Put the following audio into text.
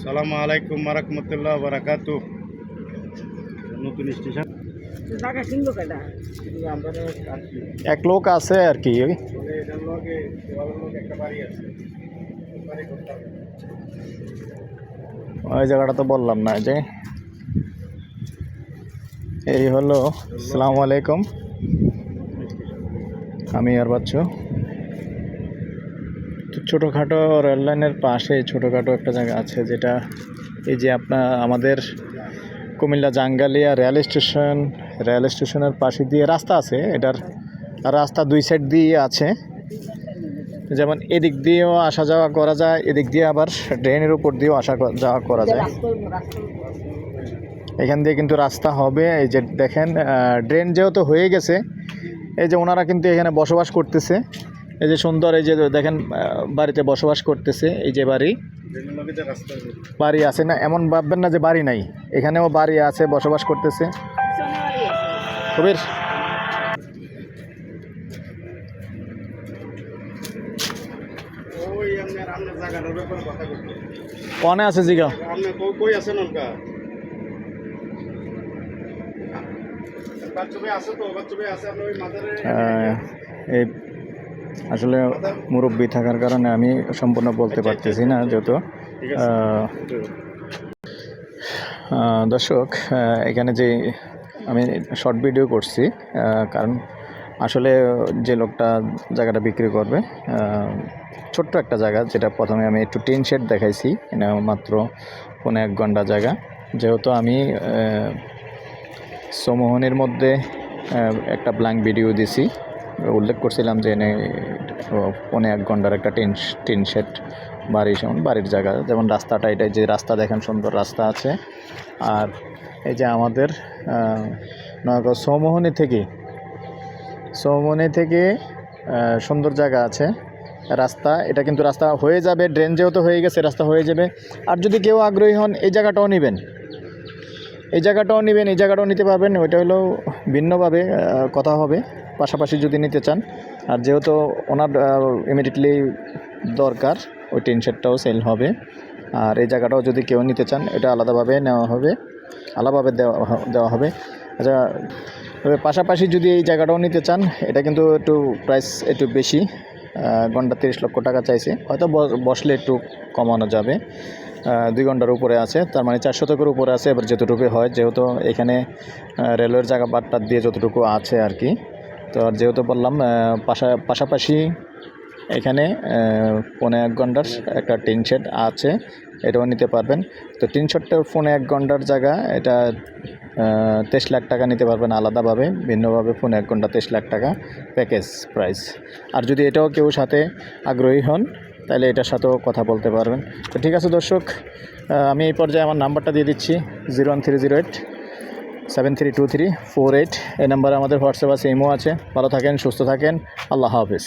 সালামু আলাইকুম রাহমাতুল্লাহ বারাকাতু নতুন স্টেশন। এক লোক আছে আর কি। ওই জায়গাটা তো বললাম না যে। এই হলো সালামু আলাইকুম। আমি আর বাচ্চু তো ছোটোখাটো রেল লাইনের পাশে ছোটোখাটো একটা জায়গা আছে যেটা এই যে আপনার আমাদের Cumilla Jangalia rail station rail স্টেশনের পাশে দিয়ে রাস্তা আছে, এটার রাস্তা দুই সাইড দিয়ে আছে। যেমন এদিক দিয়েও আসা যাওয়া করা যায়, এদিক দিয়ে আবার ড্রেনের উপর দিয়েও আসা যাওয়া করা যায়। এখান দিয়ে কিন্তু রাস্তা হবে, এই যে দেখেন ড্রেন যেহেতু হয়ে গেছে, এই যে ওনারা কিন্তু এখানে বসবাস করতেছে। এই যে সুন্দর এই যে দেখেন বাড়িতে বসবাস করতেছে এই যে বাড়ি। বাড়ি আছে না? এমন ভাববেন না যে বাড়ি নাই। এখানেও বাড়ি আছে বসবাস করতেছে। কবির। কনে আছে জিগা? এই আসলে মুরব্বী থাকার কারণে আমি সম্পূর্ণ বলতে পারতেছি না যেহেতু। দর্শক এখানে যে আমি শর্ট ভিডিও করছি কারণ আসলে যে লোকটা জায়গাটা বিক্রি করবে ছোট্ট একটা জায়গা যেটা প্রথমে আমি একটু টিন শেড দেখাইছি মাত্র পনেরো এক ঘণ্টা জায়গা। যেহেতু আমি সমোহনের মধ্যে একটা ব্ল্যাঙ্ক ভিডিও দিছি উল্লেখ করছিলাম যে এনে পনেরো এক ঘণ্টার একটা টিন টিন শেড বাড়ি, যেমন বাড়ির জায়গা, যেমন রাস্তাটা এটা যে রাস্তা দেখেন সুন্দর রাস্তা আছে। আর এই যে আমাদের নয়াগড় সৌমোহনী থেকে সৌমোহনী থেকে সুন্দর জায়গা আছে। রাস্তা, এটা কিন্তু রাস্তা হয়ে যাবে ড্রেন যেহেতু হয়ে গেছে, রাস্তা হয়ে যাবে। আর যদি কেউ আগ্রহী হন, এই জায়গাটাও নেবেন। এই জায়গাটাও নেবেন, এই জায়গাটাও নিতে পারবেন, ওইটা হলো ভিন্নভাবে কথা হবে। পাশাপাশি যদি নিতে চান, আর যেহেতু ওনার ইমিডিয়েটলি দরকার, ওই টিন শেডটাও সেল হবে। আর এই জায়গাটাও যদি কেউ নিতে চান, এটা আলাদাভাবে নেওয়া হবে, আলাদাভাবে দেওয়া দেওয়া হবে। আচ্ছা পাশাপাশি যদি এই জায়গাটাও নিতে চান, এটা কিন্তু একটু প্রাইস একটু বেশি ঘণ্টা তিরিশ লক্ষ টাকা চাইছে। হয়তো বসলে একটু কমানো যাবে দুই ঘণ্টার উপরে আছে। তার মানে চার শতকের উপরে আছে, এবার যতটুকু হয়, যেহেতু এখানে রেলওয়ের জায়গা বাটটা দিয়ে যতটুকু আছে আর কি। তো আর যেহেতু বললাম পাশা, পাশাপাশি এখানে পৌনে এক ঘণ্টার একটা টিন শেড আছে, এটাও নিতে পারবেন। তো টিন শেডটা ফোনে এক ঘণ্টার জায়গা, এটা তেইশ লাখ টাকা নিতে পারবেন আলাদাভাবে, ভিন্নভাবে ফোনে এক ঘণ্টা তেইশ লাখ টাকা প্যাকেজ প্রাইস। আর যদি এটাও কেউ সাথে আগ্রহী হন, তাহলে এটার সাথেও কথা বলতে পারবেন। তো ঠিক আছে দর্শক আমি এই পর্যায়ে আমার নাম্বারটা দিয়ে দিচ্ছি, zero one three zero eight seven three two three four eight এই নাম্বারে আমাদের হোয়াটসঅ্যাপ আছে ইমো আছে। ভালো থাকেন, সুস্থ থাকেন। আল্লাহ হাফিজ।